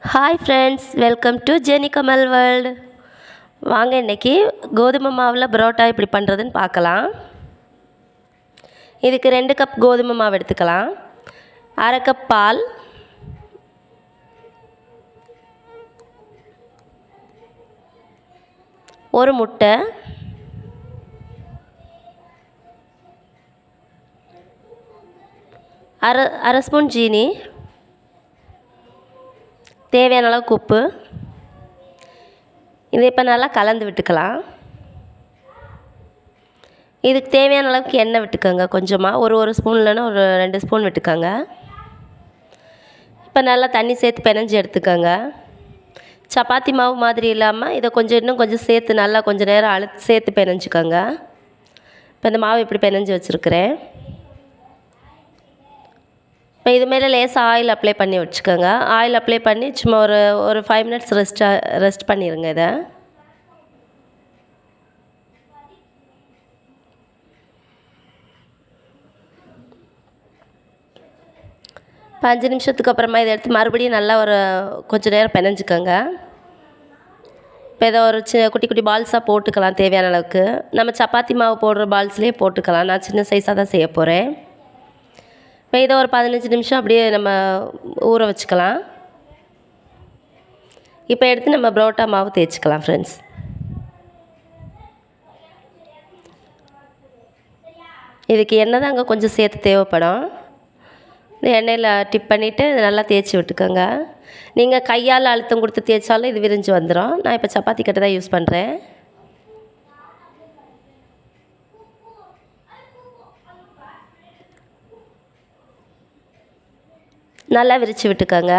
Hi friends welcome to Jeni Kamal world வாங்க இன்றைக்கி கோதுமை மாவில் பரோட்டா இப்படி பண்ணுறதுன்னு பார்க்கலாம். இதுக்கு ரெண்டு கப் கோதுமை மாவு எடுத்துக்கலாம். அரை கப் பால். ஒரு முட்டை. அரை அரை ஸ்பூன் ஜீனி தேவையான அளவுக்கு உப்பு. இதை இப்போ நல்லா கலந்து விட்டுக்கலாம். இதுக்கு தேவையான அளவுக்கு எண்ணெய் விட்டுக்கோங்க. கொஞ்சமாக ஒரு ஒரு ஸ்பூன் இல்லைன்னா ஒரு ரெண்டு ஸ்பூன் விட்டுக்கோங்க. இப்போ நல்லா தண்ணி சேர்த்து பிணைஞ்சு எடுத்துக்கோங்க. சப்பாத்தி மாவு மாதிரி இல்லாமல் இதை கொஞ்சம் இன்னும் கொஞ்சம் சேர்த்து நல்லா கொஞ்சம் நேரம் அழுத்து சேர்த்து பிணைஞ்சிக்கோங்க. இப்போ இந்த மாவு இப்படி பினஞ்சி வச்சுருக்கிறேன். இப்போ இது மேலே லேசாக ஆயில் அப்ளை பண்ணி வச்சுக்கோங்க. ஆயில் அப்ளை பண்ணி சும்மா ஒரு ஒரு ஃபைவ் மினிட்ஸ் ரெஸ்ட்டாக ரெஸ்ட் பண்ணிடுங்க இதை. இப்போ அஞ்சு நிமிஷத்துக்கு அப்புறமா இதை எடுத்து மறுபடியும் நல்லா ஒரு கொஞ்சம் நேரம் பெனஞ்சிக்கோங்க இப்போ இதை ஒரு சி குட்டி குட்டி பால்ஸாக போட்டுக்கலாம் தேவையான அளவுக்கு. நம்ம சப்பாத்தி மாவு போடுற பால்ஸ்லேயே போட்டுக்கலாம். நான் சின்ன சைஸாக தான் செய்ய போகிறேன் இதை ஒரு பதினஞ்சு நிமிஷம் அப்படியே நம்ம ஊற வச்சுக்கலாம். இப்போ எடுத்து நம்ம புரோட்டா மாவு தேய்ச்சிக்கலாம் ஃப்ரெண்ட்ஸ் இதுக்கு எண்ணெய் தான் அங்கே கொஞ்சம் சேர்த்து தேவைப்படும். இந்த எண்ணெயில் டிப் பண்ணிவிட்டு நல்லா தேய்ச்சி விட்டுக்கோங்க. நீங்கள் கையால் அழுத்தம் கொடுத்து தேய்ச்சாலும் இது விரிஞ்சு வந்துடும் நான் இப்போ சப்பாத்தி கட்டை தான் யூஸ் பண்ணுறேன் நல்லா விரித்து விட்டுக்கோங்க.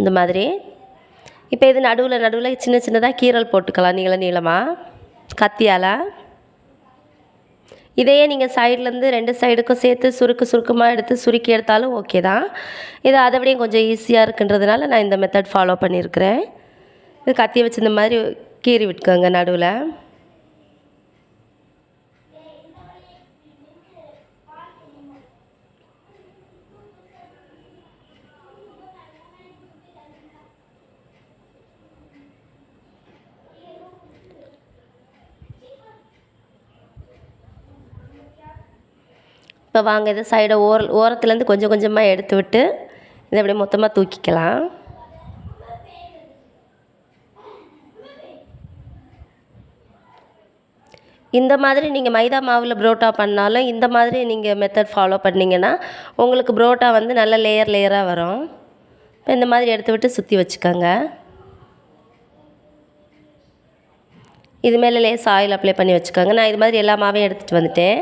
இந்த மாதிரி. இப்போ இது நடுவில் நடுவில் சின்ன சின்னதாக கீரல் போட்டுக்கலாம். நீள நீளமாக கத்தியால். இதையே நீங்கள் சைட்லேருந்து ரெண்டு சைடுக்கும் சேர்த்து சுருக்கு சுருக்கமாக எடுத்து சுருக்கி எடுத்தாலும் ஓகே தான். இது அதை விடையும் கொஞ்சம் ஈஸியாக இருக்குன்றதுனால நான் இந்த மெத்தட் ஃபாலோ பண்ணியிருக்கிறேன். இது கத்தி வச்சு இந்த மாதிரி கீறி விட்டுக்கோங்க நடுவில். இப்போ வாங்க இதை சைடை ஓர ஓரத்துலேருந்து கொஞ்சம் கொஞ்சமாக எடுத்து விட்டு இதை அப்படியே மொத்தமாக தூக்கிக்கலாம். இந்த மாதிரி நீங்கள் மைதா மாவில் புரோட்டா பண்ணாலும் இந்த மாதிரி நீங்கள் மெத்தட் ஃபாலோ பண்ணிங்கன்னா உங்களுக்கு புரோட்டா வந்து நல்ல லேயர் லேயராக வரும். இப்போ இந்த மாதிரி எடுத்து விட்டு சுற்றி வச்சுக்கோங்க. இது மேலே லேஸ் ஆயில் அப்ளை பண்ணி வச்சுக்கோங்க. நான் இது மாதிரி எல்லா மாவையும் எடுத்துகிட்டு வந்துட்டேன்.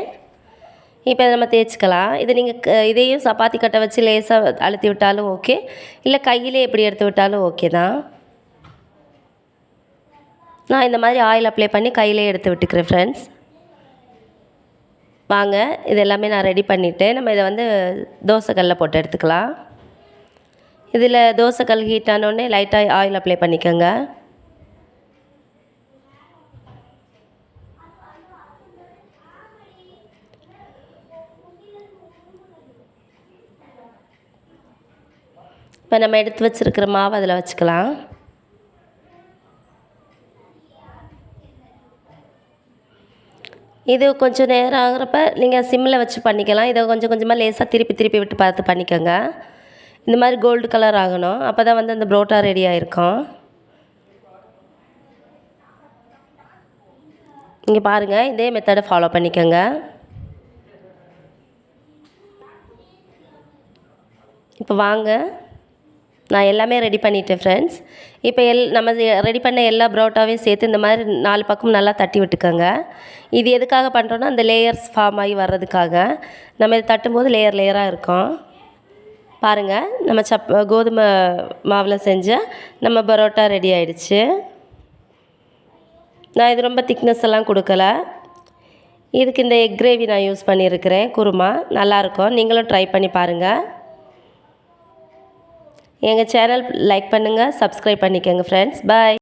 இப்போ இதை நம்ம தேய்ச்சிக்கலாம். இது நீங்கள் இதையும் சப்பாத்தி கட்டை வச்சு லேசாக அழுத்தி விட்டாலும் ஓகே. இல்லை கையிலே எப்படி எடுத்து விட்டாலும் ஓகே தான். நான் இந்த மாதிரி ஆயில் அப்ளை பண்ணி கையிலே எடுத்து விட்டுக்கிறேன் ஃப்ரெண்ட்ஸ் வாங்க இது எல்லாமே நான் ரெடி பண்ணிவிட்டேன் நம்ம இதை வந்து தோசைக்கல்லில் போட்டு எடுத்துக்கலாம். இதில் தோசைக்கல் ஹீட் ஆனோடனே லைட்டாக ஆயில் அப்ளை பண்ணிக்கோங்க. இப்போ நம்ம எடுத்து வச்சுருக்கிற மாவு அதில் வச்சுக்கலாம். இது கொஞ்சம் நேரம் ஆகிறப்ப நீங்கள் சிம்மில் வச்சு பண்ணிக்கலாம். இதை கொஞ்சம் கொஞ்சமாக லேசாக திருப்பி திருப்பி விட்டு பார்த்து பண்ணிக்கோங்க. இந்த மாதிரி கோல்டு கலர் ஆகணும். அப்போ தான் வந்து அந்த புரோட்டா ரெடி ஆகிருக்கும் இங்கே பாருங்கள் இதே மெத்தடை ஃபாலோ பண்ணிக்கோங்க. இப்போ வாங்க. நான் எல்லாமே ரெடி பண்ணிட்டேன் ஃப்ரெண்ட்ஸ் இப்போ எல் நம்ம ரெடி பண்ண எல்லா பரோட்டாவையும் சேர்த்து இந்த மாதிரி நாலு பக்கம் நல்லா தட்டி விட்டுக்கோங்க. இது எதுக்காக பண்ணுறோன்னா அந்த லேயர்ஸ் ஃபார்ம் ஆகி வர்றதுக்காக. நம்ம இதை தட்டும்போது லேயர் லேயராக இருக்கும். பாருங்கள் நம்ம சப் கோதுமை மாவில் செஞ்ச நம்ம பரோட்டா ரெடி ஆகிடுச்சு நான் இது ரொம்ப திக்னஸ் எல்லாம் கொடுக்கல. இதுக்கு இந்த எக் கிரேவி நான் யூஸ் பண்ணியிருக்கிறேன் குருமா. நல்லாயிருக்கும் நீங்களும் ட்ரை பண்ணி பாருங்கள் எங்கள் சேனல் லைக் பண்ணுங்கள் சப்ஸ்கிரைப் பண்ணிக்கோங்க ஃப்ரெண்ட்ஸ் பாய்